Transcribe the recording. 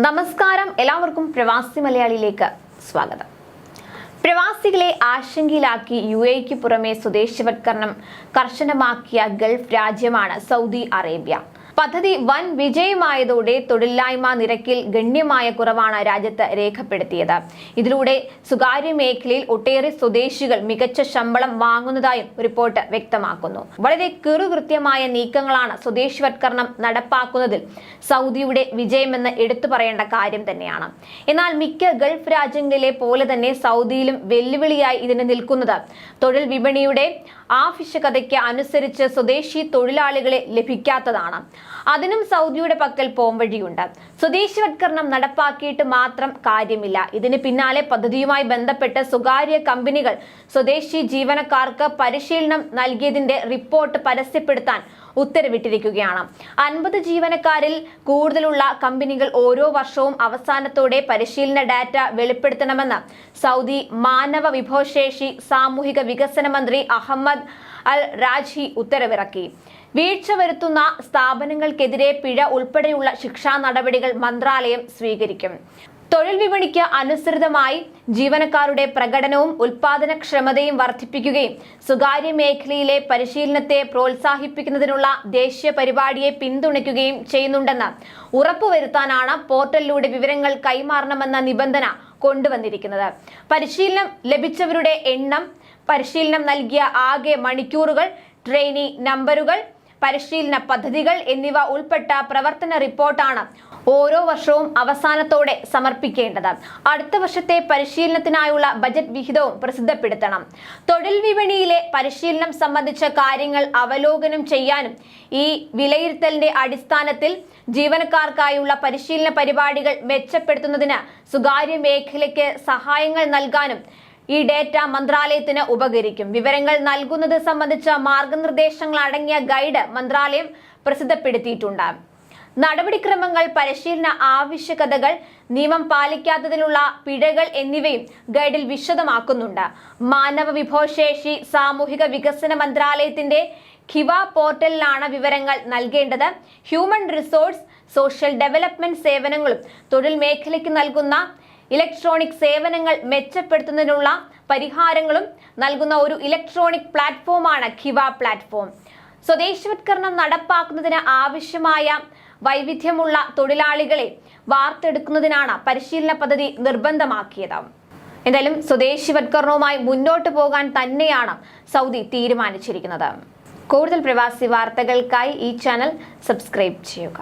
നമസ്കാരം. എല്ലാവർക്കും പ്രവാസി മലയാളിയിലേക്ക് സ്വാഗതം. പ്രവാസികളെ ആശങ്കയിലാക്കി യു എക്ക് പുറമെ സ്വദേശവത്കരണം കർശനമാക്കിയ ഗൾഫ് രാജ്യമാണ് സൗദി അറേബ്യ. പദ്ധതി വൻ വിജയമായതോടെ തൊഴിലില്ലായ്മ നിരക്കിൽ ഗണ്യമായ കുറവാണ് രാജ്യത്ത് രേഖപ്പെടുത്തിയത്. ഇതിലൂടെ സ്വകാര്യ മേഖലയിൽ ഒട്ടേറെ സ്വദേശികൾ മികച്ച ശമ്പളം വാങ്ങുന്നതായും റിപ്പോർട്ട് വ്യക്തമാക്കുന്നു. വളരെ കൃത്യമായ നീക്കങ്ങളാണ് സ്വദേശിവത്കരണം നടപ്പാക്കുന്നതിൽ സൗദിയുടെ വിജയമെന്ന് എടുത്തു പറയേണ്ട കാര്യം തന്നെയാണ്. എന്നാൽ മിക്ക ഗൾഫ് രാജ്യങ്ങളിലെ പോലെ തന്നെ സൗദിയിലും വെല്ലുവിളിയായി ഇതിന് നിൽക്കുന്നത് തൊഴിൽ വിപണിയുടെ ആവശ്യകതയ്ക്ക് അനുസരിച്ച് സ്വദേശി തൊഴിലാളികളെ ലഭിക്കാത്തതാണ്. അതിനും സൗദിയുടെ പക്കൽ പോംവഴിയുണ്ട് സ്വദേശിവത്കരണം നടപ്പാക്കിയിട്ട് മാത്രം കാര്യമില്ല. ഇതിന് പിന്നാലെ പദ്ധതിയുമായി ബന്ധപ്പെട്ട് സ്വകാര്യ കമ്പനികൾ സ്വദേശി ജീവനക്കാർക്ക് പരിശീലനം നൽകിയതിന്റെ റിപ്പോർട്ട് പരസ്യപ്പെടുത്താൻ ഉത്തരവിട്ടിരിക്കുകയാണ്. അൻപത് ജീവനക്കാരിൽ കൂടുതലുള്ള കമ്പനികൾ ഓരോ വർഷവും അവസാനത്തോടെ പരിശീലന ഡാറ്റ വെളിപ്പെടുത്തണമെന്ന് സൗദി മാനവ വിഭവശേഷി സാമൂഹിക വികസന മന്ത്രി അഹമ്മദ് അൽ രാജി ഉത്തരവിറക്കി. വീഴ്ച വരുത്തുന്ന സ്ഥാപനങ്ങൾക്കെതിരെ പിഴ ഉൾപ്പെടെയുള്ള ശിക്ഷാ നടപടികൾ മന്ത്രാലയം സ്വീകരിക്കും. തൊഴിൽ വിപണിക്ക് അനുസൃതമായി ജീവനക്കാരുടെ പ്രകടനവും ഉൽപാദനക്ഷമതയും വർദ്ധിപ്പിക്കുകയും സ്വകാര്യ മേഖലയിലെ പരിശീലനത്തെ പ്രോത്സാഹിപ്പിക്കുന്നതിനുള്ള ദേശീയ പരിപാടിയെ പിന്തുണയ്ക്കുകയും ചെയ്യുന്നുണ്ടെന്ന് ഉറപ്പുവരുത്താനാണ് പോർട്ടലിലൂടെ വിവരങ്ങൾ കൈമാറണമെന്ന നിബന്ധന കൊണ്ടുവന്നിരിക്കുന്നത്. പരിശീലനം ലഭിച്ചവരുടെ എണ്ണം പരിശീലനം നൽകിയ ആകെ മണിക്കൂറുകൾ ട്രെയിനി നമ്പറുകൾ പരിശീലന പദ്ധതികൾ എന്നിവ ഉൾപ്പെട്ട പ്രവർത്തന റിപ്പോർട്ടാണ് ഓരോ വർഷവും അവസാനത്തോടെ സമർപ്പിക്കേണ്ടത്. അടുത്ത വർഷത്തെ പരിശീലനത്തിനായുള്ള ബജറ്റ് വിഹിതവും പ്രസിദ്ധപ്പെടുത്തണം. തൊഴിൽ വിപണിയിലെ പരിശീലനം സംബന്ധിച്ച കാര്യങ്ങൾ അവലോകനം ചെയ്യാനും ഈ വിലയിരുത്തലിന്റെ അടിസ്ഥാനത്തിൽ ജീവനക്കാർക്കായുള്ള പരിശീലന പരിപാടികൾ മെച്ചപ്പെടുത്തുന്നതിന് സ്വകാര്യ മേഖലയ്ക്ക് സഹായങ്ങൾ നൽകാനും ഈ ഡേറ്റ മന്ത്രാലയത്തിന് ഉപകരിക്കും. വിവരങ്ങൾ നൽകുന്നത് സംബന്ധിച്ച മാർഗനിർദ്ദേശങ്ങൾ അടങ്ങിയ ഗൈഡ് മന്ത്രാലയം പ്രസിദ്ധപ്പെടുത്തിയിട്ടുണ്ട്. നടപടിക്രമങ്ങൾ പരിശീലന ആവശ്യകതകൾ നിയമം പാലിക്കാത്തതിനുള്ള പിഴകൾ എന്നിവയും ഗൈഡിൽ വിശദമാക്കുന്നുണ്ട്. മാനവ വിഭവശേഷി സാമൂഹിക വികസന മന്ത്രാലയത്തിന്റെ ഖിവ പോർട്ടലിലാണ് വിവരങ്ങൾ നൽകേണ്ടത്. ഹ്യൂമൻ റിസോഴ്സ് സോഷ്യൽ ഡെവലപ്മെന്റ് സേവനങ്ങളും തൊഴിൽ മേഖലയ്ക്ക് നൽകുന്ന ഇലക്ട്രോണിക് സേവനങ്ങൾ മെച്ചപ്പെടുത്തുന്നതിനുള്ള പരിഹാരങ്ങളും നൽകുന്ന ഒരു ഇലക്ട്രോണിക് പ്ലാറ്റ്ഫോമാണ് ഖിവ പ്ലാറ്റ്ഫോം. സ്വദേശവത്കരണം നടപ്പാക്കുന്നതിന് ആവശ്യമായ വൈവിധ്യമുള്ള തൊഴിലാളികളെ വാർത്തെടുക്കുന്നതിനാണ് പരിശീലന പദ്ധതി നിർബന്ധമാക്കിയത്. എന്തായാലും സ്വദേശിവത്കരണവുമായി മുന്നോട്ട് പോകാൻ തന്നെയാണ് സൗദി തീരുമാനിച്ചിരിക്കുന്നത്. കൂടുതൽ പ്രവാസി വാർത്തകൾക്കായി ഈ ചാനൽ സബ്സ്ക്രൈബ് ചെയ്യുക.